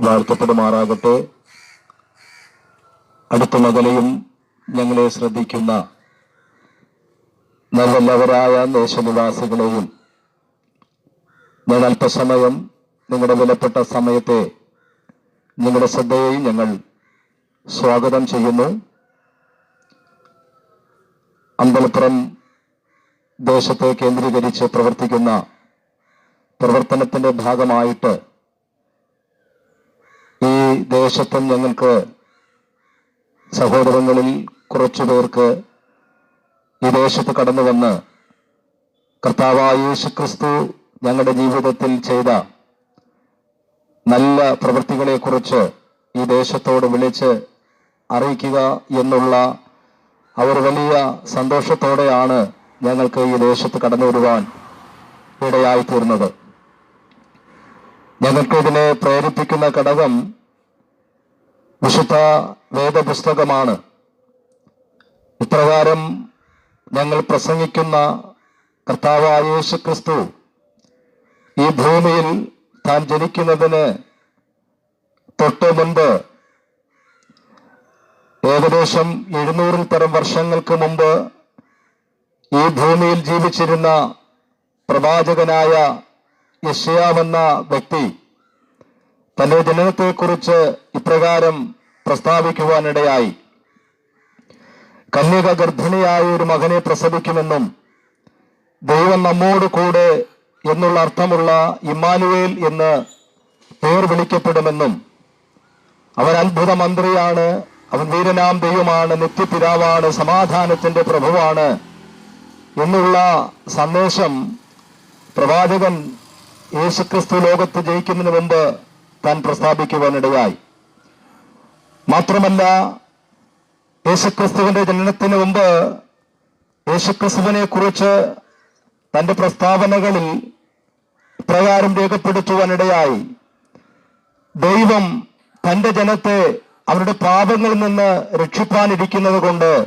വാഴ്ത്തപ്പെടുമാറാകട്ടെ അടുത്ത മകലയും ഞങ്ങളെ ശ്രദ്ധിക്കുന്ന നല്ലവരായ ദേശനിവാസികളെയും ഞാൻ അല്പസമയം നിങ്ങളുടെ വിലപ്പെട്ട സമയത്തെ നിങ്ങളുടെ ശ്രദ്ധയെയും ഞങ്ങൾ സ്വാഗതം ചെയ്യുന്നു. അമ്പലപ്പുറം ദേശത്തെ കേന്ദ്രീകരിച്ച് പ്രവർത്തിക്കുന്ന പ്രവർത്തനത്തിന്റെ ഭാഗമായിട്ട് ദേശത്തും ഞങ്ങൾക്ക് സഹോദരങ്ങളിൽ കുറച്ചു പേർക്ക് ഈ ദേശത്ത് കടന്നു വന്ന് കർത്താവായ യേശുക്രിസ്തു ഞങ്ങളുടെ ജീവിതത്തിൽ ചെയ്ത നല്ല പ്രവൃത്തികളെക്കുറിച്ച് ഈ ദേശത്തോട് വിളിച്ച് അറിയിക്കുക എന്നുള്ള അവർ വലിയ സന്തോഷത്തോടെയാണ് ഞങ്ങൾക്ക് ഈ ദേശത്ത് കടന്നു വരുവാൻ ഇടയായി തീർന്നത് ഞങ്ങൾക്ക് പ്രേരിപ്പിക്കുന്ന ഘടകം വിശുദ്ധ വേദപുസ്തകമാണ്. ഇപ്രകാരം ഞങ്ങൾ പ്രസംഗിക്കുന്ന കർത്താവായ യേശു ക്രിസ്തു ഈ ഭൂമിയിൽ താൻ ജനിക്കുന്നതിന് തൊട്ട് മുൻപ് ഏകദേശം എഴുന്നൂറിൽ പരം വർഷങ്ങൾക്ക് മുമ്പ് ഈ ഭൂമിയിൽ ജീവിച്ചിരുന്ന പ്രവാചകനായ യശയാവെന്ന വ്യക്തി തന്റെ ജനനത്തെക്കുറിച്ച് ഇപ്രകാരം പ്രസ്താവിക്കുവാനിടയായി. കന്യക ഗർഭിണിയായ ഒരു മകനെ പ്രസവിക്കുമെന്നും ദൈവം നമ്മോട് കൂടെ എന്നുള്ള അർത്ഥമുള്ള ഇമ്മാനുവേൽ എന്ന് പേർ വിളിക്കപ്പെടുമെന്നും അവൻ അത്ഭുത മന്ത്രിയാണ് അവൻ വീരനാം ദൈവമാണ് നിത്യപിതാവാണ് സമാധാനത്തിന്റെ പ്രഭുവാണ് എന്നുള്ള സന്ദേശം പ്രവാചകൻ യേശുക്രിസ്തു ലോകത്ത് ജയിക്കുന്നതിന് മുമ്പ് താൻ പ്രസ്താവിക്കുവാനിടയായി. മാത്രമല്ല യേശുക്രിസ്തുവിന്റെ ജനനത്തിന് മുമ്പ് യേശുക്രിസ്തുവിനെ കുറിച്ച് തന്റെ പ്രസ്താവനകളിൽ പ്രകാരം രേഖപ്പെടുത്തുവാനിടയായി. ദൈവം തന്റെ ജനത്തെ അവരുടെ പാപങ്ങളിൽ നിന്ന് രക്ഷിപ്പാനിരിക്കുന്നത് കൊണ്ട്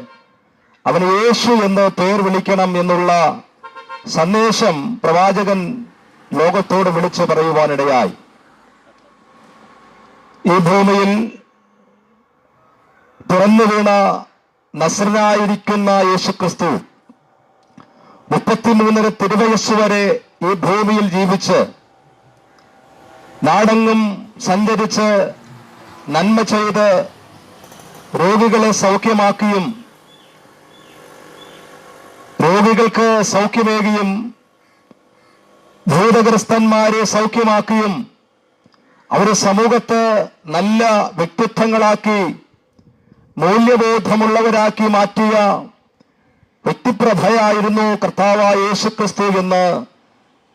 അവന് യേശു എന്ന് പേർ വിളിക്കണം എന്നുള്ള സന്ദേശം പ്രവാചകൻ ലോകത്തോട് വിളിച്ചു പറയുവാനിടയായി. ഈ ഭൂമിയിൽ തുറന്നു വീണ നസ്രനായിരിക്കുന്ന യേശുക്രിസ്തു മുപ്പത്തിമൂന്നര തിരുവയസ് വരെ ഈ ഭൂമിയിൽ ജീവിച്ച് നാടെങ്ങും സഞ്ചരിച്ച് നന്മ ചെയ്ത് രോഗികളെ സൗഖ്യമാക്കിയും രോഗികൾക്ക് സൗഖ്യമേകിയും ഭൂതഗ്രസ്തന്മാരെ സൗഖ്യമാക്കിയും അവരെ സമൂഹത്തെ നല്ല വ്യക്തിത്വങ്ങളാക്കി മൂല്യബോധമുള്ളവരാക്കി മാറ്റിയ വ്യക്തിപ്രഭയായിരുന്നു കർത്താവായ യേശുക്രിസ്തു എന്ന്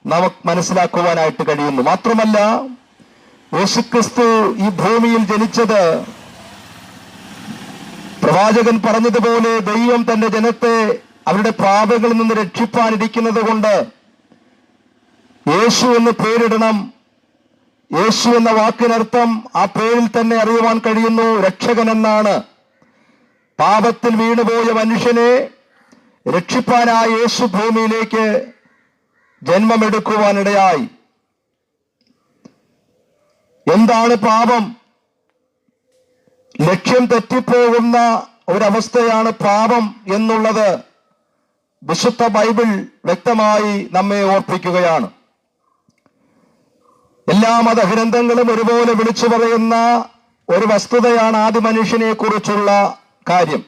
നമുക്ക് മനസ്സിലാക്കുവാനായിട്ട് കഴിയുന്നു. മാത്രമല്ല യേശുക്രിസ്തു ഈ ഭൂമിയിൽ ജനിച്ചത് പ്രവാചകൻ പറഞ്ഞതുപോലെ ദൈവം തന്റെ ജനത്തെ അവരുടെ പാപങ്ങളിൽ നിന്ന് രക്ഷിപ്പാനിരിക്കുന്നത് കൊണ്ട് യേശു എന്ന് പേരിടണം. യേശു എന്ന വാക്കിനർത്ഥം ആ പേരിൽ തന്നെ അറിയുവാൻ കഴിയുന്നു രക്ഷകൻ എന്നാണ് പാപത്തിൽ വീണുപോയ മനുഷ്യനെ രക്ഷിപ്പാനായ യേശു ഭൂമിയിലേക്ക് ജന്മമെടുക്കുവാനിടയായി. എന്താണ് പാപം? ലക്ഷ്യം തെറ്റിപ്പോകുന്ന ഒരവസ്ഥയാണ് പാപം എന്നുള്ളത്. വിശുദ്ധ ബൈബിൾ വ്യക്തമായി നമ്മെ ഓർപ്പിക്കുകയാണ്. എല്ലാ മതഗ്രന്ഥങ്ങളും ഒരുപോലെ വിളിച്ചു പറയുന്ന ഒരു വസ്തുതയാണ് ആദ്യ മനുഷ്യനെ കുറിച്ചുള്ള കാര്യം.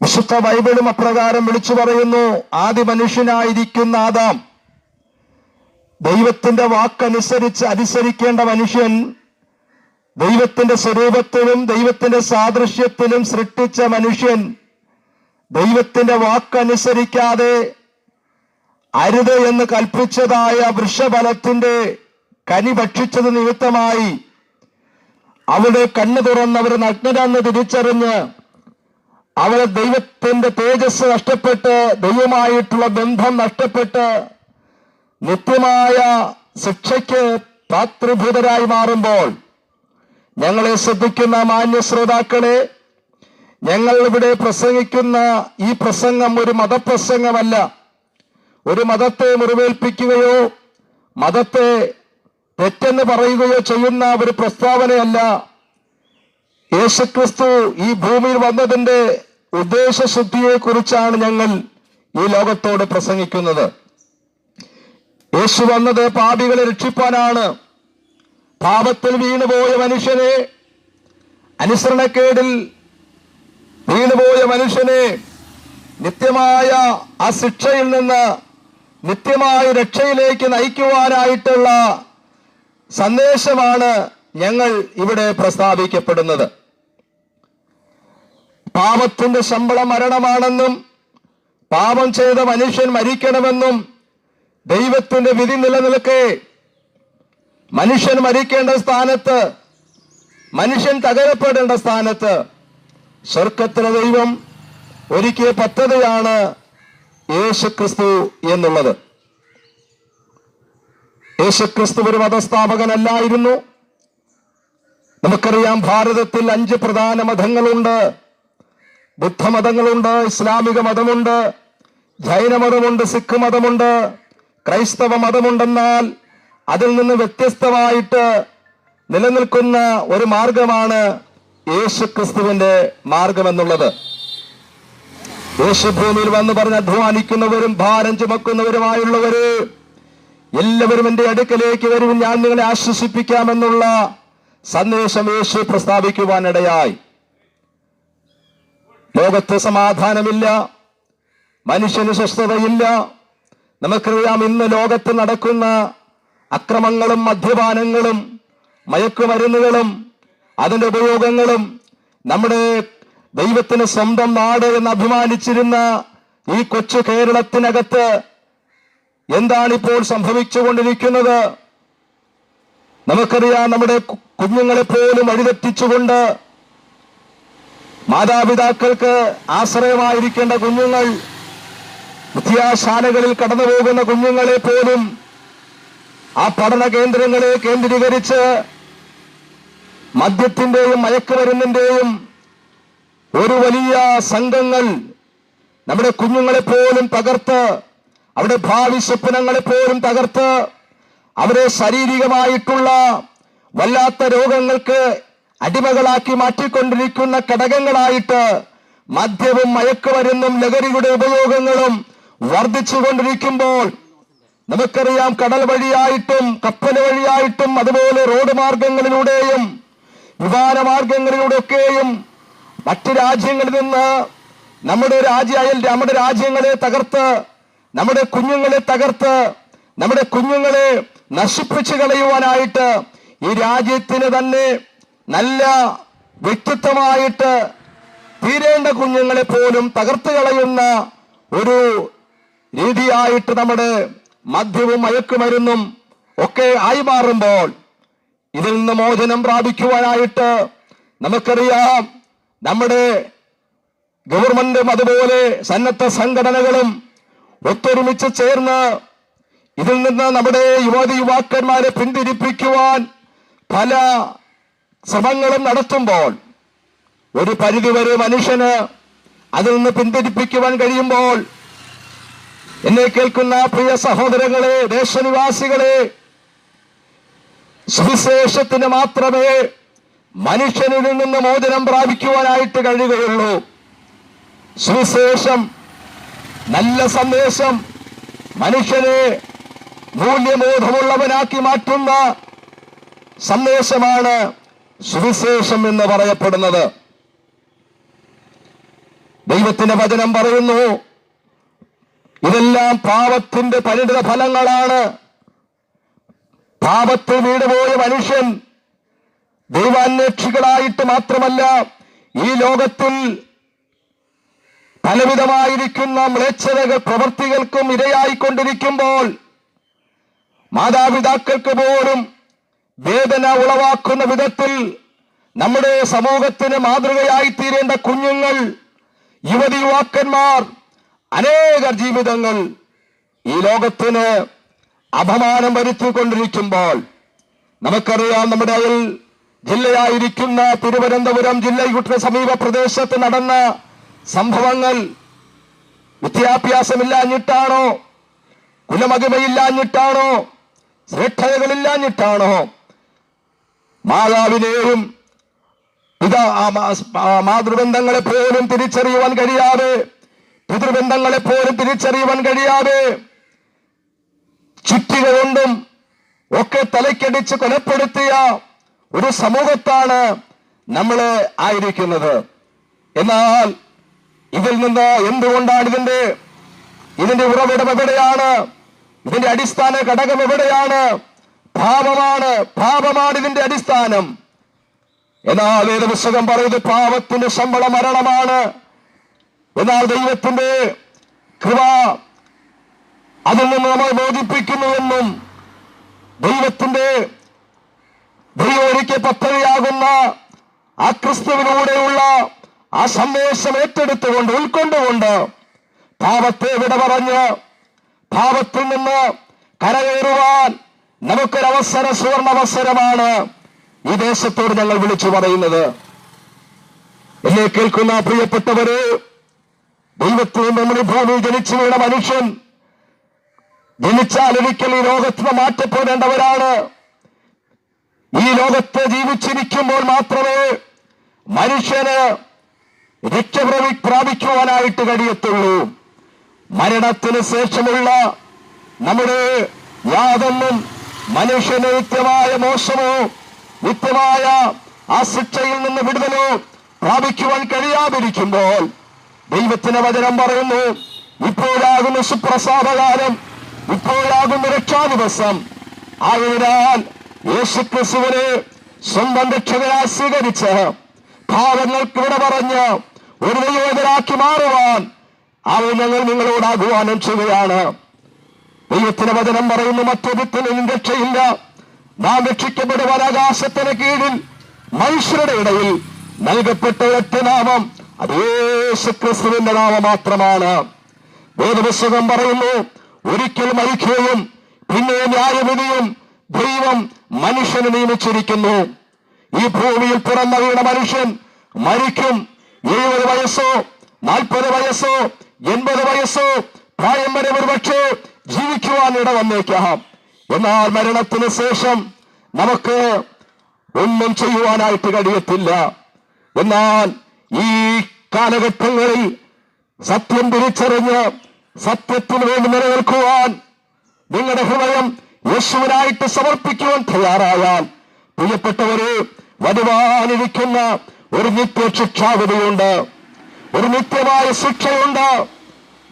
വിശുദ്ധ ബൈബിളും അപ്രകാരം വിളിച്ചു പറയുന്നു ആദ്യ മനുഷ്യനായിരിക്കുന്ന ആദാം. ദൈവത്തിന്റെ വാക്കനുസരിച്ച് അനുസരിക്കേണ്ട മനുഷ്യൻ ദൈവത്തിന്റെ സ്വരൂപത്തിലും ദൈവത്തിന്റെ സാദൃശ്യത്തിലും സൃഷ്ടിച്ച മനുഷ്യൻ ദൈവത്തിന്റെ വാക്കനുസരിക്കാതെ അരുത് എന്ന് കൽപ്പിച്ചതായ വൃക്ഷഫലത്തിന്റെ കനി ഭക്ഷിച്ചത് നിമിത്തമായി അവിടെ കണ്ണു തുറന്ന് അവർ നഗ്നരാന്ന് തിരിച്ചറിഞ്ഞ് അവരെ ദൈവത്തിന്റെ തേജസ് നഷ്ടപ്പെട്ട് ദൈവമായിട്ടുള്ള ബന്ധം നഷ്ടപ്പെട്ട് നിത്യമായ ശിക്ഷയ്ക്ക് പാത്രഭൂതരായി മാറുമ്പോൾ ഞങ്ങളെ ശ്രദ്ധിക്കുന്ന മാന്യ ശ്രോതാക്കളെ ഞങ്ങൾ ഇവിടെ പ്രസംഗിക്കുന്ന ഈ പ്രസംഗം ഒരു മതപ്രസംഗമല്ല. ഒരു മതത്തെ മുറിവേൽപ്പിക്കുകയോ മതത്തെ തെറ്റെന്ന് പറയുകയോ ചെയ്യുന്ന ഒരു പ്രസ്താവനയല്ല. യേശുക്രിസ്തു ഈ ഭൂമിയിൽ വന്നതിന്റെ ഉദ്ദേശശുദ്ധിയെ കുറിച്ചാണ് ഞങ്ങൾ ഈ ലോകത്തോട് പ്രസംഗിക്കുന്നത്. യേശു വന്നത് പാപികളെ രക്ഷിപ്പാനാണ്. പാപത്തിൽ വീണുപോയ മനുഷ്യനെ അനുസരണക്കേടിൽ വീണുപോയ മനുഷ്യനെ നിത്യമായ ആ ശിക്ഷയിൽ നിന്ന് നിത്യമായ രക്ഷയിലേക്ക് നയിക്കുവാനായിട്ടുള്ള സന്ദേശമാണ് ഞങ്ങൾ ഇവിടെ പ്രസ്താവിക്കപ്പെടുന്നത്. പാപത്തിന്റെ ശമ്പളം മരണമാണെന്നും പാപം ചെയ്ത മനുഷ്യൻ മരിക്കണമെന്നും ദൈവത്തിന്റെ വിധി നിലനിൽക്കെ മനുഷ്യൻ മരിക്കേണ്ട സ്ഥാനത്ത് മനുഷ്യൻ തകരപ്പെടേണ്ട സ്ഥാനത്ത് സ്വർഗത്തിലെ ദൈവം ഒരുക്കിയ പദ്ധതിയാണ് യേശുക്രിസ്തു എന്നുള്ളത്. യേശുക്രിസ്തു ഒരു മതസ്ഥാപകനല്ലായിരുന്നു. നമുക്കറിയാം ഭാരതത്തിൽ അഞ്ച് പ്രധാന മതങ്ങളുണ്ട്. ബുദ്ധമതങ്ങളുണ്ട് ഇസ്ലാമിക മതമുണ്ട് ജൈനമതമുണ്ട് സിഖ് മതമുണ്ട് ക്രൈസ്തവ മതമുണ്ടെന്നാൽ അതിൽ നിന്ന് വ്യത്യസ്തമായിട്ട് നിലനിൽക്കുന്ന ഒരു മാർഗമാണ് യേശുക്രിസ്തുവിന്റെ മാർഗം എന്നുള്ളത് യേശുഭൂമിയിൽ വന്ന് പറഞ്ഞ് അധ്വാനിക്കുന്നവരും ഭാരം ചുമക്കുന്നവരുമായുള്ളവര് എല്ലാവരും എന്റെ അടുക്കലേക്ക് വരും. ഞാൻ നിങ്ങളെ ആശ്വസിപ്പിക്കാമെന്നുള്ള സന്ദേശം യേശു പ്രസ്താവിക്കുവാനിടയായി. ലോകത്ത് സമാധാനമില്ല. മനുഷ്യന് സ്വസ്ഥതയില്ല. നമുക്കറിയാം ഇന്ന് ലോകത്ത് നടക്കുന്ന അക്രമങ്ങളും മദ്യപാനങ്ങളും മയക്കുമരുന്നുകളും അതിന്റെ ഉപയോഗങ്ങളും നമ്മുടെ ദൈവത്തിന് സ്വന്തം നാട് എന്ന് അഭിമാനിച്ചിരുന്ന ഈ കൊച്ചു കേരളത്തിനകത്ത് എന്താണ് ഇപ്പോൾ സംഭവിച്ചുകൊണ്ടിരിക്കുന്നത്? നമുക്കറിയാം നമ്മുടെ കുഞ്ഞുങ്ങളെ പോലും വഴിതെറ്റിച്ചുകൊണ്ട് മാതാപിതാക്കൾക്ക് ആശ്രയമായിരിക്കേണ്ട കുഞ്ഞുങ്ങൾ വിദ്യാശാലകളിൽ കടന്നു പോകുന്ന കുഞ്ഞുങ്ങളെ പോലും ആ പഠന കേന്ദ്രങ്ങളെ കേന്ദ്രീകരിച്ച് മദ്യത്തിന്റെയും മയക്കുമരുന്നിന്റെയും ഒരു വലിയ സംഘങ്ങൾ നമ്മുടെ കുഞ്ഞുങ്ങളെ പോലും തകർത്ത് അവരുടെ ഭാവി സ്വപ്നങ്ങളെ പോലും തകർത്ത് അവരെ ശാരീരികമായിട്ടുള്ള വല്ലാത്ത രോഗങ്ങൾക്ക് അടിമകളാക്കി മാറ്റിക്കൊണ്ടിരിക്കുന്ന ഘടകങ്ങളായിട്ട് മദ്യവും മയക്കുമരുന്നും ലഹരിയുടെ ഉപയോഗങ്ങളും വർദ്ധിച്ചുകൊണ്ടിരിക്കുമ്പോൾ നമുക്കറിയാം കടൽ വഴിയായിട്ടും കപ്പൽ വഴിയായിട്ടും അതുപോലെ റോഡ് മാർഗങ്ങളിലൂടെയും വിമാനമാർഗങ്ങളിലൂടെയൊക്കെയും മറ്റു രാജ്യങ്ങളിൽ നിന്ന് നമ്മുടെ രാജ്യ നമ്മുടെ രാജ്യങ്ങളെ തകർത്ത് നമ്മുടെ കുഞ്ഞുങ്ങളെ തകർത്ത് നമ്മുടെ കുഞ്ഞുങ്ങളെ നശിപ്പിച്ചു കളയുവാനായിട്ട് ഈ രാജ്യത്തിന് തന്നെ നല്ല വ്യക്തിത്വമായിട്ട് തീരേണ്ട കുഞ്ഞുങ്ങളെ പോലും തകർത്ത് കളയുന്ന ഒരു രീതിയായിട്ട് നമ്മുടെ മദ്യവും മയക്കുമരുന്നും ഒക്കെ ആയി മാറുമ്പോൾ ഇതിൽ നിന്ന് മോചനം പ്രാപിക്കുവാനായിട്ട് നമുക്കറിയാം നമ്മുടെ ഗവൺമെന്റും അതുപോലെ സന്നദ്ധ സംഘടനകളും ഒത്തൊരുമിച്ച് ചേർന്ന് ഇതിൽ നിന്ന് നമ്മുടെ യുവതി യുവാക്കന്മാരെ പിന്തിരിപ്പിക്കുവാൻ പല ശ്രമങ്ങളും നടത്തുമ്പോൾ ഒരു പരിധിവരെ മനുഷ്യന് അതിൽ നിന്ന് പിന്തിരിപ്പിക്കുവാൻ കഴിയുമ്പോൾ എന്നെ കേൾക്കുന്ന പ്രിയ സഹോദരങ്ങളെ ദേശനിവാസികളെ സുവിശേഷത്തിന് മാത്രമേ മനുഷ്യനിൽ നിന്ന് മോചനം പ്രാപിക്കുവാനായിട്ട് കഴിയുകയുള്ളൂ. സുവിശേഷം നല്ല സന്ദേശം മനുഷ്യനെ മൂല്യബോധമുള്ളവനാക്കി മാറ്റുന്ന സന്ദേശമാണ് സുവിശേഷം എന്ന് പറയപ്പെടുന്നത്. ദൈവത്തിന്റെ വചനം പറയുന്നു ഇതെല്ലാം പാപത്തിന്റെ പരിണിത ഫലങ്ങളാണ്. പാപത്തിൽ വീടുപോയ മനുഷ്യൻ ദൈവാന്വേഷികളായിട്ട് മാത്രമല്ല ഈ ലോകത്തിൽ പലവിധമായിരിക്കുന്ന മ്ലേച്ഛതകൾ പ്രവർത്തികൾക്കും ഇരയായിക്കൊണ്ടിരിക്കുമ്പോൾ മാതാപിതാക്കൾക്ക് പോലും വേദന ഉളവാക്കുന്ന വിധത്തിൽ നമ്മുടെ സമൂഹത്തിന് മാതൃകയായി തീരേണ്ട കുഞ്ഞുങ്ങൾ യുവതി യുവാക്കന്മാർ അനേക ജീവിതങ്ങൾ ഈ ലോകത്തിന് അപമാനം വരുത്തിക്കൊണ്ടിരിക്കുമ്പോൾ നമുക്കറിയാം നമ്മുടെ ജില്ലയായിരിക്കുന്ന തിരുവനന്തപുരം ജില്ലയുടെ സമീപ പ്രദേശത്ത് നടന്ന സംഭവങ്ങൾ വിദ്യാഭ്യാസമില്ലാഞ്ഞിട്ടാണോ? കുലമഹിമയില്ലാഞ്ഞിട്ടാണോ? ശ്രേഷ്ഠതകളില്ലാഞ്ഞിട്ടാണോ? മാതാവിനെയും പിതാ മാതൃബന്ധങ്ങളെ പോലും തിരിച്ചറിയുവാൻ കഴിയാതെ പിതൃബന്ധങ്ങളെ പോലും തിരിച്ചറിയുവാൻ കഴിയാതെ ചുറ്റിക കൊണ്ടും ഒക്കെ തലയ്ക്കടിച്ച് കൊലപ്പെടുത്തിയ ഒരു സമൂഹത്താണ് നമ്മൾ ആയിരിക്കുന്നത്. എന്നാൽ ഇതിൽ നിന്ന് എന്തുകൊണ്ടാണ് ഇതിന്റെ ഇതിന്റെ ഉറവിടം എവിടെയാണ്? ഇതിന്റെ അടിസ്ഥാന ഘടകം എവിടെയാണ്? പാപമാണ് പാപമാണ് ഇതിന്റെ അടിസ്ഥാനം. എന്നാൽ വേദപുസ്തകം പറയുന്നത് പാപത്തിന്റെ ശമ്പള മരണമാണ്. എന്നാൽ ദൈവത്തിന്റെ കൃപ അതിൽ നിന്ന് നമ്മൾ ബോധിപ്പിക്കുന്നുവെന്നും ദൈവത്തിന്റെ ദൈവൊരിക്കൽ പദ്ധതിയാകുന്ന ആ ക്രിസ്തുവിലൂടെയുള്ള ആ സന്ദേശം ഏറ്റെടുത്തുകൊണ്ട് ഉൾക്കൊണ്ടുകൊണ്ട് പാപത്തെ വിട പറഞ്ഞ് പാപത്തിൽ നിന്ന് കരകയറുവാൻ നമുക്കൊരവസര സുവർണവസരമാണ് ഈ ദേശത്തോട് ഞങ്ങൾ വിളിച്ചു പറയുന്നത്. എന്നെ കേൾക്കുന്ന പ്രിയപ്പെട്ടവര് ദൈവത്തിൽ നമ്മുടെ ഭൂമി ജനിച്ചു വീണ മനുഷ്യൻ ജനിച്ചാൽ ഒരിക്കൽ ഈ ലോകത്തിന് മാറ്റപ്പെടേണ്ടവരാണ്. ഈ ലോകത്ത് ജീവിച്ചിരിക്കുമ്പോൾ മാത്രമേ മനുഷ്യന് രക്ഷ പ്രാപി- പ്രാപിക്കുവാനായിട്ട് കഴിയത്തുള്ളൂ. മരണത്തിന് ശേഷമുള്ള നമ്മുടെ യാതൊന്നും മനുഷ്യന് നിത്യമായ മോശമോ നിത്യമായ ആ ശിക്ഷയിൽ നിന്ന് വിടുതലോ പ്രാപിക്കുവാൻ കഴിയാതിരിക്കുമ്പോൾ ദൈവത്തിന്റെ വചനം പറയുന്നു ഇപ്പോഴാകുന്ന സുപ്രസാദകാലം ഇപ്പോഴാകുന്ന രക്ഷാദിവസം. ആയതിനാൽ യേശു ക്രിസ്തുവിനെ സ്വന്തം രക്ഷകരാ സ്വീകരിച്ച് ഭാവങ്ങൾക്ക് വിട പറഞ്ഞ് ദൈവതരാക്കി മാറുവാൻ അവൻ നിങ്ങളോട് ആഹ്വാനം ചെയ്യുകയാണ്. ദൈവത്തിന് വചനം പറയുന്നു മറ്റൊരുത്തിനും രക്ഷയില്ല. നാം രക്ഷിക്കപ്പെടുവാൻ ആകാശത്തിന് കീഴിൽ മനുഷ്യരുടെ ഇടയിൽ നൽകപ്പെട്ട ഒറ്റ നാമം അത് യേശുക്രിസ്തുവിന്റെ നാമം മാത്രമാണ്. വേദപുസ്തകം പറയുന്നു ഒരിക്കൽ മരിക്കുകയും പിന്നെ ന്യായവിധിയും ദൈവം മനുഷ്യന് നിയമിച്ചിരിക്കുന്നു. ഈ ഭൂമിയിൽ പിറന്ന വീണ മനുഷ്യൻ മരിക്കും എഴുപത് വയസ്സോ നാൽപ്പത് വയസ്സോ എൺപത് വയസ്സോ പ്രായം വരെ ഒരുപക്ഷെ ജീവിക്കുവാൻ ഇട വന്നേക്കാം. എന്നാൽ മരണത്തിന് ശേഷം നമുക്ക് ഒന്നും ചെയ്യുവാനായിട്ട് കഴിയത്തില്ല. എന്നാൽ ഈ കാലഘട്ടങ്ങളിൽ സത്യം തിരിച്ചറിഞ്ഞ് സത്യത്തിന് വേണ്ടി നിലനിൽക്കുവാൻ നിങ്ങളുടെ ഹൃദയം യേശുവിനായിട്ട് സമർപ്പിക്കുവാൻ തയ്യാറായാൽ പ്രിയപ്പെട്ടവരെ വരുവാനിരിക്കുന്ന ഒരു നിത്യ ശിക്ഷാവിധിയുണ്ട് ഒരു നിത്യമായ ശിക്ഷയുണ്ട്.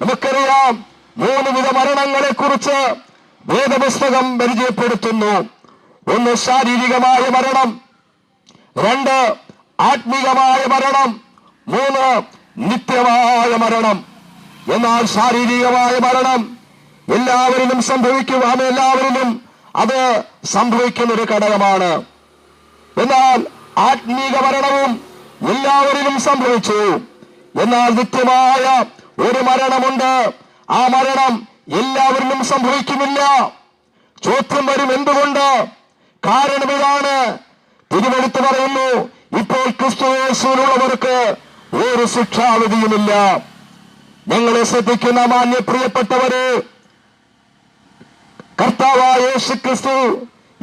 നമുക്കറിയാം മൂന്ന് വിധ മരണങ്ങളെ കുറിച്ച് വേദപുസ്തകം പരിചയപ്പെടുത്തുന്നു. ഒന്ന് ശാരീരികമായ മരണം രണ്ട് ആത്മീകമായ മരണം മൂന്ന് നിത്യമായ മരണം. എന്നാൽ ശാരീരികമായ മരണം എല്ലാവരിലും സംഭവിക്കും. അവ എല്ലാവരിലും അത് സംഭവിക്കുന്ന ഒരു ഘടകമാണ്. എന്നാൽ ആത്മീക മരണവും എല്ലാവരിലും സംഭവിച്ചു. എന്നാൽ നിത്യമായ ഒരു മരണമുണ്ട്. ആ മരണം എല്ലാവരിലും സംഭവിക്കുന്നില്ല. ചോദ്യം വരും എന്തുകൊണ്ട്? കാരണം ഇതാണ്. തിരുവെടുത്ത് പറയുന്നു ഇപ്പോൾ ക്രിസ്തുവേശുവിനുള്ളവർക്ക് ഒരു ശിക്ഷാവിധിയുമില്ല. ഞങ്ങളെ ശ്രദ്ധിക്കുന്ന മാന്യ പ്രിയപ്പെട്ടവര് കർത്താവായ യേശു ക്രിസ്തു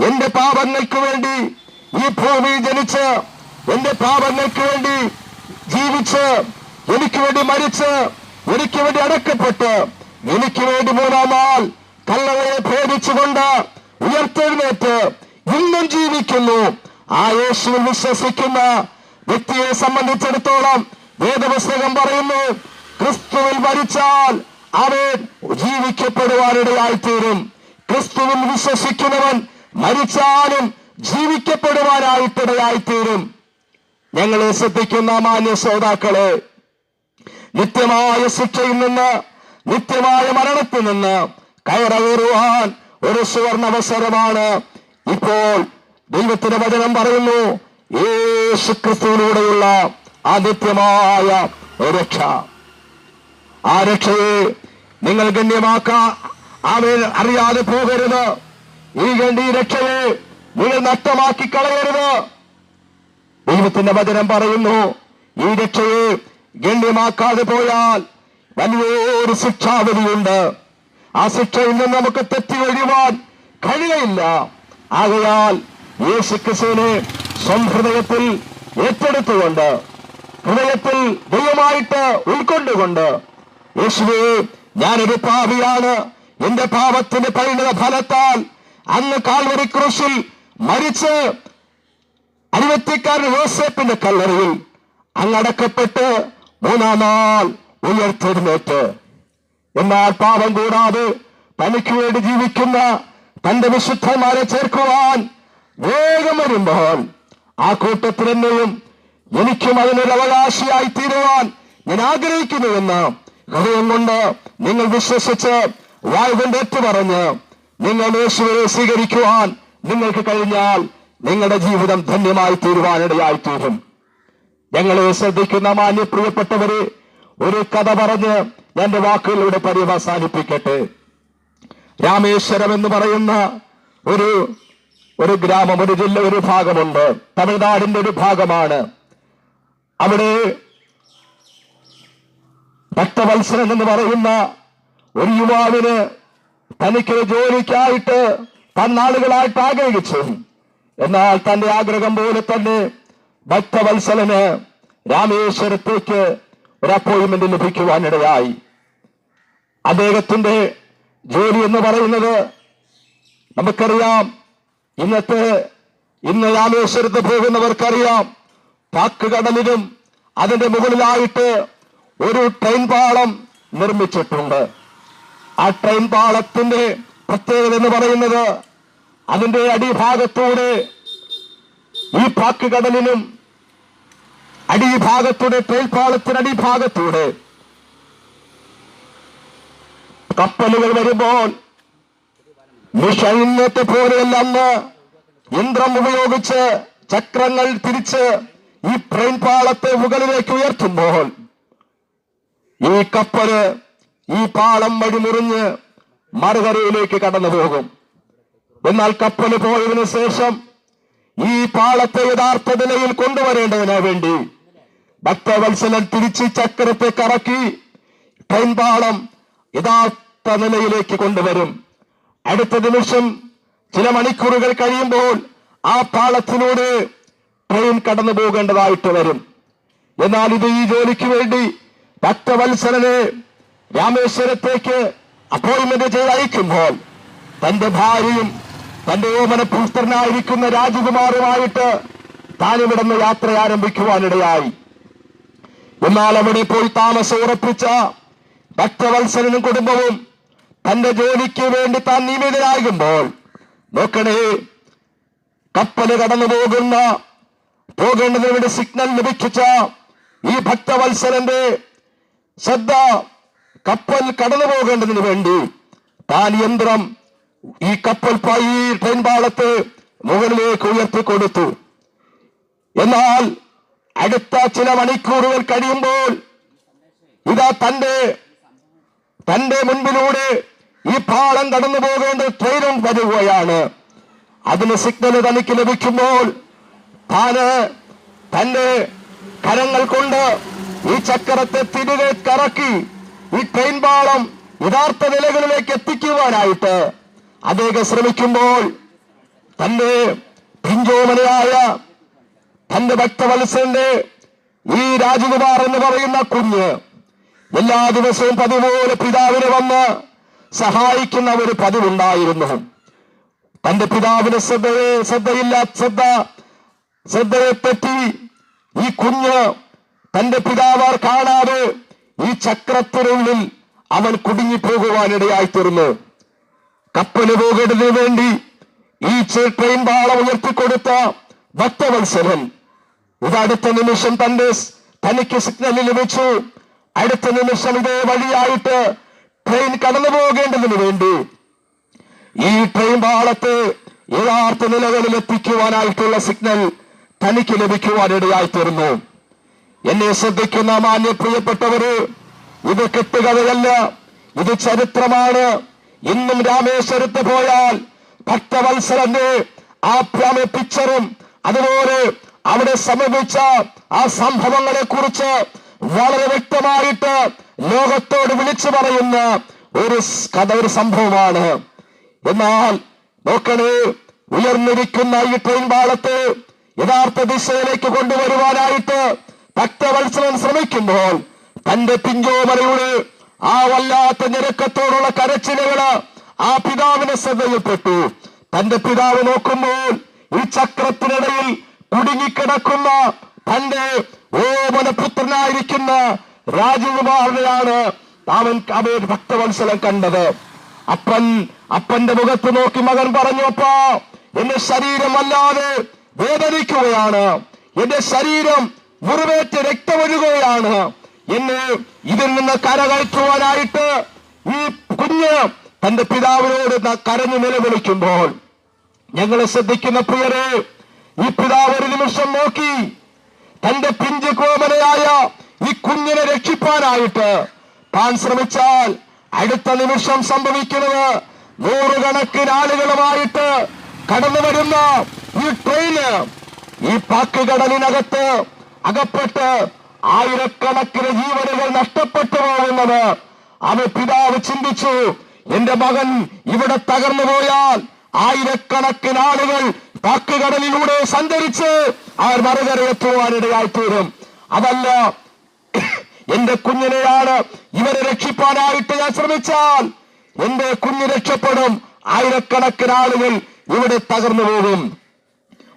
എന്റെ പാപങ്ങൾക്ക് വേണ്ടി ഈ ഭൂമി ജനിച്ച് എന്റെ പാപങ്ങൾക്ക് വേണ്ടി ജീവിച്ച് എനിക്ക് വേണ്ടി മരിച്ച് എനിക്ക് വേണ്ടി അടക്കപ്പെട്ട് എനിക്ക് വേണ്ടി മൂന്നാം നാൾ കല്ലറയെ ഭേദിച്ചുകൊണ്ട് ഉയർത്തെഴുന്നേറ്റ് ഇന്നും ജീവിക്കുന്നു. ആ യേശുവിൽ വിശ്വസിക്കുന്ന വ്യക്തിയെ സംബന്ധിച്ചിടത്തോളം വേദപുസ്തകം പറയുന്നു ക്രിസ്തുവിൽ മരിച്ചാൽ അവൻ ജീവിക്കപ്പെടുവാനിടയായിത്തീരും. ക്രിസ്തുവിൽ വിശ്വസിക്കുന്നവൻ മരിച്ചാലും ജീവിക്കപ്പെടുവാനായിട്ടിടയായിത്തീരും. ഞങ്ങളെ ശ്രദ്ധിക്കുന്ന മാന്യ ശ്രോതാക്കളെ നിത്യമായ ശിക്ഷയിൽ നിന്ന് നിത്യമായ മരണത്തിൽ നിന്ന് കയറകയറുവാൻ ഒരു സുവർണ അവസരമാണ് ഇപ്പോൾ ദൈവത്തിന്റെ വചനം പറയുന്നു യേശു ക്രിസ്തുവിലൂടെയുള്ള ആ നിത്യമായ രക്ഷ. ആ രക്ഷയെ നിങ്ങൾ ഗണ്യമാക്കാ അവൻ അറിയാതെ പോകരുത്. ഈ ഗണ്ഡി രക്ഷയെ നിങ്ങൾ നഷ്ടമാക്കി കളയരുത് ദൈവത്തിന്റെ വചനം പറയുന്നു ഈ രക്ഷയെ ഗണ്യമാക്കാതെ പോയാൽ വലിയൊരു ശിക്ഷാവലിയുണ്ട് ആ ശിക്ഷയിൽ നിന്ന് നമുക്ക് തെറ്റി ഒഴിവാൻ കഴിയയില്ല. ആകയാൽ യേശു ക്രിസ്തുവിനെ സ്വഹൃദയത്തിൽ ഏറ്റെടുത്തുകൊണ്ട് ഹൃദയത്തിൽ ദൈവമായിട്ട് ഉൾക്കൊണ്ടുകൊണ്ട് യേശുവേ ഞാനൊരു പാപിയാണ്. എന്റെ പാപത്തിന്റെ പരിണിത ഫലത്താൽ അന്ന് കാൽവരി ക്രൂശിൽ മരിച്ച് അരുവത്തിക്കാരൻ യോസേപ്പിന്റെ കല്ലറയിൽ അങ്ങടക്കപ്പെട്ട് മൂന്നാം നാൾ ഉയർത്തെഴുന്നേറ്റ് എന്നാൽ പാപം കൂടാതെ തനിക്ക് വേണ്ടി ജീവിക്കുന്ന തന്റെ വിശുദ്ധന്മാരെ ചേർക്കുവാൻ വേഗം വരുമ്പോൾ ആ കൂട്ടത്തിൽ എന്നെയും എനിക്കും അതിനൊരു അവകാശിയായി തീരുവാൻ ഞാൻ ആഗ്രഹിക്കുന്നുവെന്ന് ഹൃദയം കൊണ്ട് നിങ്ങൾ വിശ്വസിച്ച് വായുകൊണ്ട് ഏറ്റുപറഞ്ഞ് നിങ്ങൾ യേശുവിനെ സ്വീകരിക്കുവാൻ നിങ്ങൾക്ക് കഴിഞ്ഞാൽ നിങ്ങളുടെ ജീവിതം ധന്യമായി തീരുവാനിടയായി തീരും ഞങ്ങളെ ശ്രദ്ധിക്കുന്ന മാന്യ പ്രിയപ്പെട്ടവരെ ഒരു കഥ പറഞ്ഞ് എന്റെ വാക്കുകളിലൂടെ പര്യവസാനിപ്പിക്കട്ടെ. രാമേശ്വരം എന്ന് പറയുന്ന ഒരു ഒരു ഗ്രാമം ഒരു ജില്ല ഒരു ഭാഗമുണ്ട്. തമിഴ്നാടിന്റെ ഒരു ഭാഗമാണ്. അവിടെ ഭക്തവത്സരൻ എന്ന് പറയുന്ന ഒരു യുവാവിന് തനിക്ക് ജോലിക്കായിട്ട് പന്നാളുകളായിട്ട് ആഗ്രഹിച്ചു. എന്നാൽ തന്റെ ആഗ്രഹം പോലെ തന്നെ ഭക്തവത്സലന് രാമേശ്വരത്തേക്ക് ഒരു അപ്പോയിന്റ്മെന്റ് ലഭിക്കുവാനിടയായി. അദ്ദേഹത്തിന്റെ ജോലി എന്ന് പറയുന്നത് നമുക്കറിയാം. ഇന്നത്തെ ഇന്ന് രാമേശ്വരത്ത് പോകുന്നവർക്കറിയാം. പാക്ക് കടലിലും അതിന്റെ മുകളിലായിട്ട് ഒരു ട്രെയിൻ പാളം നിർമ്മിച്ചിട്ടുണ്ട്. ആ ട്രെയിൻ പാളത്തിന്റെ പ്രത്യേകത എന്ന് പറയുന്നത് അതിന്റെ അടിഭാഗത്തൂടെ ഈ പാക്ക് കടലിലും അടിഭാഗത്തൂടെ ട്രെയിൻ പാളത്തിന് അടിഭാഗത്തൂടെ കപ്പലുകൾ വരുമ്പോൾ മിഷൻ ഇന്നത്തെ പോലെയല്ല അന്ന് യന്ത്രം ഉപയോഗിച്ച് ചക്രങ്ങൾ തിരിച്ച് ഈ ട്രെയിൻ പാളത്തെ മുകളിലേക്ക് ഉയർത്തുമ്പോൾ ഈ കപ്പൽ ഈ പാളം വഴി മുറിഞ്ഞ് മറുകരയിലേക്ക് കടന്നു പോകും എന്നാൽ കപ്പൽ പോയതിനു ശേഷം ഈ പാളത്തെ യഥാർത്ഥ നിലയിൽ കൊണ്ടുവരേണ്ടതിന് വേണ്ടി ഭക്തവത്സലൻ തിരിച്ച് ചക്രത്തെ കറക്കി ട്രെയിൻ പാളം യഥാർത്ഥ നിലയിലേക്ക് കൊണ്ടുവരും. അടുത്ത നിമിഷം ചില മണിക്കൂറുകൾ കഴിയുമ്പോൾ ആ പാളത്തിലൂടെ ട്രെയിൻ കടന്നു പോകേണ്ടതായിട്ട് വരും. എന്നാൽ ഇത് ഈ ജോലിക്ക് വേണ്ടി ഭക്തവത്സലനെ രാമേശ്വരത്തേക്ക് അപ്പോയിന്റ്മെന്റ് ചെയ്ത് അയക്കുമ്പോൾ തന്റെ ഭാര്യയും തന്റെ യോമന പുസ്തരനായിരിക്കുന്ന രാജകുമാരുമായിട്ട് താൻ ഇവിടുന്ന് യാത്ര ആരംഭിക്കുവാനിടയായി. എന്നാൽ അവിടെ പോയി താമസം ഉറപ്പിച്ച ഭക്തവത്സരനും കുടുംബവും തന്റെ ജോലിക്ക് വേണ്ടി താൻ നിയമിതരാകുമ്പോൾ നോക്കണേ കപ്പൽ കടന്നു പോകുന്ന പോകേണ്ടതിന് വേണ്ടി സിഗ്നൽ ലഭിച്ച ഈ ഭക്തവത്സരന്റെ ശ്രദ്ധ കപ്പൽ കടന്നു പോകേണ്ടതിന് വേണ്ടി താൻ യന്ത്രം ഈ കപ്പൽ പായി പെൺപാളത്ത് മുകളിലേക്ക് ഉയർത്തിക്കൊടുത്തു. എന്നാൽ അടുത്ത ചില മണിക്കൂറുകൾ കഴിയുമ്പോൾ ഇതാ തന്റെ തന്റെ മുൻപിലൂടെ ഈ പാളം കടന്നു പോകേണ്ട ട്രെയിനും വരികയാണ്. അതിന് സിഗ്നൽ തനിക്ക് ലഭിക്കുമ്പോൾ താന് തന്റെ കരങ്ങൾ കൊണ്ട് ഈ ചക്രത്തെ തിരികെ കറക്കി ഈ ട്രെയിൻ പാളം യഥാർത്ഥ നിലകളിലേക്ക് എത്തിക്കുവാനായിട്ട് അദ്ദേഹം ശ്രമിക്കുമ്പോൾ തന്റെ പിഞ്ചോമനയായ തന്റെ ഭക്തവത്സന്റെ ഈ രാജകുമാർ എന്ന് പറയുന്ന കുഞ്ഞ് എല്ലാ ദിവസവും പതിപോലെ പിതാവിനെ വന്ന് സഹായിക്കുന്ന ഒരു പതിവുണ്ടായിരുന്നു. തന്റെ പിതാവിന് ശ്രദ്ധയെ ശ്രദ്ധയില്ല ശ്രദ്ധ ശ്രദ്ധയെ പറ്റി ഈ കുഞ്ഞ് തന്റെ പിതാവർ കാണാതെ ഈ ചക്രത്തിനുള്ളിൽ അവൻ കുടുങ്ങി പോകുവാനിടയായി തീർന്നു. കപ്പൽ പോകേണ്ടതിനു വേണ്ടി ഈ ട്രെയിൻ പാളം ഉയർത്തിക്കൊടുത്ത ഭക്തവത്സരൻ ഇത് അടുത്ത നിമിഷം തന്റെ തനിക്ക് സിഗ്നൽ ലഭിച്ചു. അടുത്ത നിമിഷം ഇതേ വഴിയായിട്ട് ട്രെയിൻ കടന്നു പോകേണ്ടതിന് വേണ്ടി. ഈ ട്രെയിൻ പാളത്തെ യഥാർത്ഥ നിലകളിൽ എത്തിക്കുവാനായിട്ടുള്ള സിഗ്നൽ തനിക്ക് ലഭിക്കുവാനിടയായി തീർന്നു എന്നെ ശ്രദ്ധിക്കുന്ന മാന്യ പ്രിയപ്പെട്ടവര് ഇത് കെട്ടുകഥയല്ല ഇത് ചരിത്രമാണ്. ഇന്നും രാമേശ്വരത്ത് പോയാൽ ഭക്തവത്സരന്റെ ആ പ്രമ പിക്ചറും അതുപോലെ അവിടെ സംഭവിച്ച ആ സംഭവങ്ങളെ കുറിച്ച് വളരെ വ്യക്തമായിട്ട് ലോകത്തോട് വിളിച്ചു പറയുന്ന ഒരു കഥ ഒരു സംഭവമാണ്. എന്നാൽ നോക്കണേ ഉയർന്നിരിക്കുന്ന ഈ ട്രെയിൻ പാളത്ത് യഥാർത്ഥ ദിശയിലേക്ക് കൊണ്ടുവരുവാനായിട്ട് ഭക്തവത്സരം ശ്രമിക്കുമ്പോൾ തന്റെ പിഞ്ചോമലയുടെ ആ വല്ലാത്ത ഞെരുക്കത്തോടുള്ള കരച്ചിലുകൾ ആ പിതാവിനെ ശ്രദ്ധയിൽപ്പെട്ടു. തന്റെ പിതാവ് നോക്കുമ്പോൾ ഈ ചക്രത്തിനിടയിൽ കുടുങ്ങിക്കിടക്കുന്ന തന്റെ ഓമനപുത്രനായിരിക്കുന്ന രാജകുമാരനെയാണ് അവൻ അവൻ ഭക്തവത്സലം കണ്ടത്. അപ്പൻ അപ്പന്റെ മുഖത്ത് നോക്കി മകൻ പറഞ്ഞു അപ്പാ എന്റെ ശരീരം അല്ലാതെ വേദനിക്കുകയാണ്. എന്റെ ശരീരം മുറിവേറ്റ് രക്തമൊഴുകുകയാണ്. എന്നെ ഇതിൽ നിന്ന് കരകയറ്റുവാനായിട്ട് ഈ കുഞ്ഞ് തന്റെ പിതാവിനോട് കരഞ്ഞു നിലവിളിക്കുമ്പോൾ ഞങ്ങൾ ശ്രദ്ധിക്കുന്ന പ്രിയരെ ഈ പിതാവ് ഒരു നിമിഷം നോക്കി. തന്റെ പിഞ്ചു കോമലയായ ഈ കുഞ്ഞിനെ രക്ഷിപ്പാനായിട്ട് താൻ ശ്രമിച്ചാൽ അടുത്ത നിമിഷം സംഭവിക്കുന്നത് നൂറുകണക്കിന് ആളുകളുമായിട്ട് കടന്നു വരുന്ന ഈ ട്രെയിന് ഈ പാക്ക് കടലിനകത്ത് അകപ്പെട്ട് ആയിരക്കണക്കിന് ജീവനുകൾ നഷ്ടപ്പെട്ടു പോകുന്നത്. അവ പിതാവ് ചിന്തിച്ചു എന്റെ മകൻ ഇവിടെ തകർന്നു പോയാൽ ആയിരക്കണക്കിന് ആളുകൾ കാക്കുകടലിലൂടെ സഞ്ചരിച്ച് അവർ മറുകരയെത്തുവാനിടയായി തീരും അതല്ല എന്റെ കുഞ്ഞിനെയാണ് ഇവരെ രക്ഷിപ്പാനായിട്ട് ഞാൻ ശ്രമിച്ചാൽ എന്റെ കുഞ്ഞ് രക്ഷപ്പെടും. ആയിരക്കണക്കിന് ആളുകൾ ഇവിടെ തകർന്നു പോകും.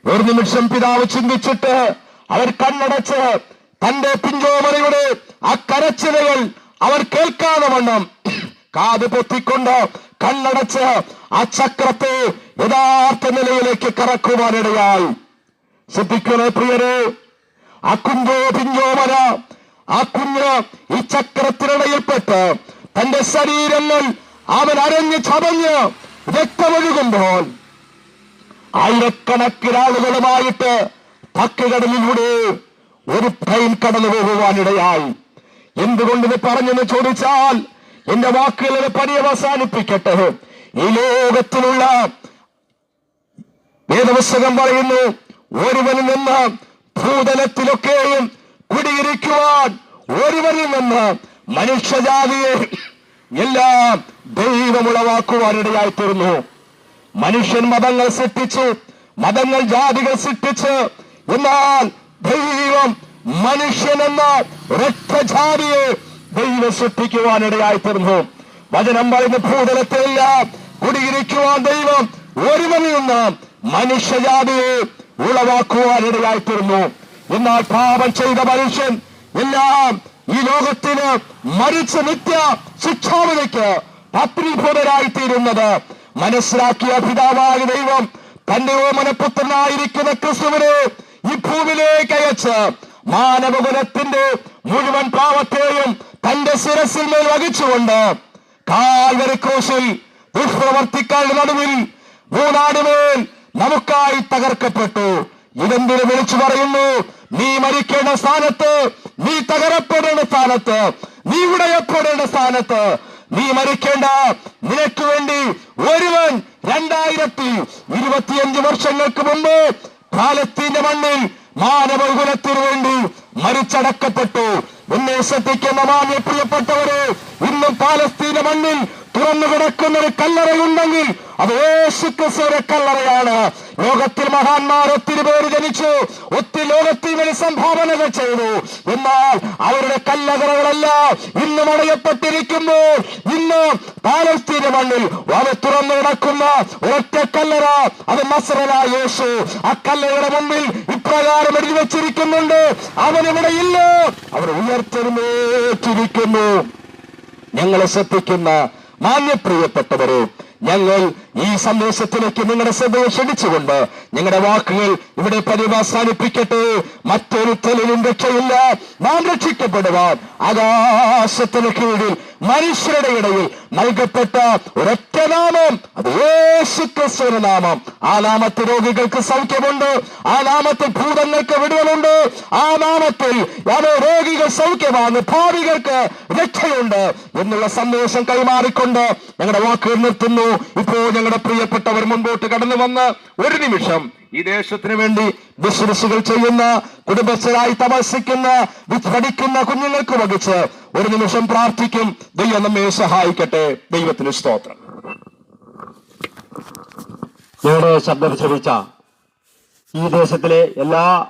ഒരു നിമിഷം പിതാവ് ചിന്തിച്ചിട്ട് അവർ കണ്ണടച്ച് തന്റെ പിഞ്ചോമനയുടെ ആ കരച്ചിലുകൾ അവർ കേൾക്കാതെ വണ്ണം. കാത് പൊത്തിക്കൊണ്ട് കണ്ണടച്ച് ആ ചക്രത്തെ യഥാർത്ഥ നിലയിലേക്ക് കറക്കുവാനിടയായി ശ്രദ്ധിക്കണേ പ്രിയരെ ആ കുഞ്ചോ പിഞ്ചോമന ആ കുഞ്ഞ് ഈ ചക്രത്തിനിടയിൽപ്പെട്ട് തന്റെ ശരീരങ്ങൾ അവൻ അരഞ്ഞ് ചതഞ്ഞ് രക്തമൊഴുകുമ്പോൾ ആയിരക്കണക്കിനാളുകളുമായിട്ട് പക്കുകടലിലൂടെ ഒരു ട്രെയിൻ കടന്നു പോകുവാനിടയായി എന്തുകൊണ്ട് ഇത് പറഞ്ഞെന്ന് ചോദിച്ചാൽ എന്റെ വാക്കുകളെ പര്യവസാനിപ്പിക്കട്ടെ ഈ ലോകത്തിലുള്ള വേദപുസ്തകം പറയുന്നു ഒരുവനിൽ നിന്ന് ഭൂതലത്തിലൊക്കെയും കുടിയിരിക്കുവാൻ ഒരുവനിൽ നിന്ന് മനുഷ്യജാതിയെ എല്ലാം ദൈവമുളവാക്കുവാനിടയായി തീർന്നു മനുഷ്യൻ മതങ്ങൾ സൃഷ്ടിച്ചു മതങ്ങൾ ജാതികൾ സൃഷ്ടിച്ച് എന്നാൽ ദൈവം മനുഷ്യനെന്ന രക്തചാരിയെ ദൈവ സൃഷ്ടിക്കുവാനിടയായി തീർന്നു. വചനം പറയുന്ന ഭൂതലത്തെല്ലാം കുടിയിരിക്കുവാൻ ദൈവം ഒരുവനിൽ നിന്ന് മനുഷ്യജാതിയെ ഉളവാക്കുവാനിടയായി തീർന്നു. എന്നാൽ പാപം ചെയ്ത മനുഷ്യൻ എല്ലാം ഈ ലോകത്തിന് മരിച്ച നിത്യ ശിക്ഷാവിലേക്ക് പത്രീഭൂതരായി തീരുന്നത്. മനസ്സിലാക്കിയ പിതാവായ ദൈവം തന്റെ ഓമനപുത്രനായിരിക്കുന്ന ക്രിസ്തുവിനെ ഭൂമിയിലേക്ക് അയച്ച് മാനവകുലത്തിന്റെ മുഴുവൻ പാവത്തെയും തന്റെ ശിരസിൽ മേൽ വഹിച്ചുകൊണ്ട് കാൽവരി ക്രൂശിൽ ദുഷ്പ്രവർത്തിക്കാരുടെ നടുവിൽ മൂന്നാടുമേൽ നമുക്കായി തകർക്കപ്പെട്ടു. ഇതെന്തിനു വിളിച്ചു പറയുന്നു? നീ മരിക്കേണ്ട സ്ഥാനത്ത് നീ തകരപ്പെടേണ്ട സ്ഥാനത്ത് നീ ഉടയപ്പെടേണ്ട സ്ഥാനത്ത് നീ മരിക്കേണ്ട. നിനക്ക് വേണ്ടി ഒരുവൻ രണ്ടായിരത്തി ഇരുപത്തിയഞ്ച് വർഷങ്ങൾക്ക് മുമ്പ് പാലത്തിന്റെ മണ്ണിൽ മാനവകുലത്തിനു വേണ്ടി മരിച്ചടക്കപ്പെട്ടു. എന്നെ ശ്രദ്ധിക്കുന്ന മാന്യ പ്രിയപ്പെട്ടവര് ഇന്നും പാലസ്തീന മണ്ണിൽ തുറന്നു കിടക്കുന്ന ഒരു കല്ലറയുണ്ടെങ്കിൽ അത് യേശുക്രിസ്തുവിന്റെ കല്ലറയാണ്. ലോകത്തിൽ മഹാന്മാർ ഒത്തിരി പേര് ജനിച്ചു ഒത്തിരി ലോകത്തിൽ വലിയ സംഭാവനകൾ ചെയ്തു. എന്നാൽ അവരുടെ കല്ലറകളെല്ലാം ഇന്ന് മടയപ്പെട്ടിരിക്കുമ്പോൾ ഇന്ന് പാലസ്തീന മണ്ണിൽ അവ തുറന്നു കിടക്കുന്ന ഒറ്റ കല്ലറ അത് മസറല യേശു. ആ കല്ലറയുടെ മുമ്പിൽ ഇപ്രകാരം എഴുതി വെച്ചിരിക്കുന്നുണ്ട്. അവനിവിടെ ഇല്ല. അവർ ഉയർത്തെരുമേറ്റിരിക്കുന്നു ഞങ്ങളെ ശ്രദ്ധിക്കുന്ന മാന്യപ്രിയപ്പെട്ടവരെ ഞങ്ങൾ ഈ സന്ദേശത്തിലേക്ക് നിങ്ങളുടെ ശ്രദ്ധയെ ക്ഷണിച്ചുകൊണ്ട് ഞങ്ങളുടെ വാക്കുകൾ ഇവിടെ പര്യവസാനിപ്പിക്കട്ടെ. മറ്റൊരു തെളിവും രക്ഷയില്ല. നാം രക്ഷിക്കപ്പെടുവാൻ. ആകാശത്തിന് കീഴിൽ മനുഷ്യരുടെ ഇടയിൽ നൽകപ്പെട്ട ഒരൊറ്റ നാമം അത് യേശു ക്രിസ്തുവിന്റെ നാമം. ആ നാമത്തിൽ രോഗികൾക്ക് സൗഖ്യമുണ്ട്. ആ നാമത്തിൽ ഭൂതങ്ങൾക്ക് വിടുതലുണ്ട്. ആ നാമത്തിൽ അതോ രോഗികൾ സൗഖ്യമാണ് ഭാവികൾക്ക് രക്ഷയുണ്ട് എന്നുള്ള സന്ദേശം കൈമാറിക്കൊണ്ട് ഞങ്ങളുടെ വാക്കുകൾ നിർത്തുന്നു. ഇപ്പോൾ ഞങ്ങളുടെ പ്രിയപ്പെട്ടവർ മുൻപോട്ട് കടന്നു വന്ന് ഒരു നിമിഷം ഈ ദേശത്തിന് വേണ്ടി ബിസിനസ്സുകൾ ചെയ്യുന്ന കുടുംബസ്ഥരായി തമസിക്കുന്ന പഠിക്കുന്ന കുഞ്ഞുങ്ങൾക്ക് വഹിച്ച് ഒരു നിമിഷം പ്രാർത്ഥിക്കും. ദൈവം നമ്മെ സഹായിക്കട്ടെ. ദൈവത്തിന് സ്തോത്രം. ഞങ്ങളുടെ ശബ്ദം ശ്രമിച്ച ഈ ദേശത്തിലെ എല്ലാ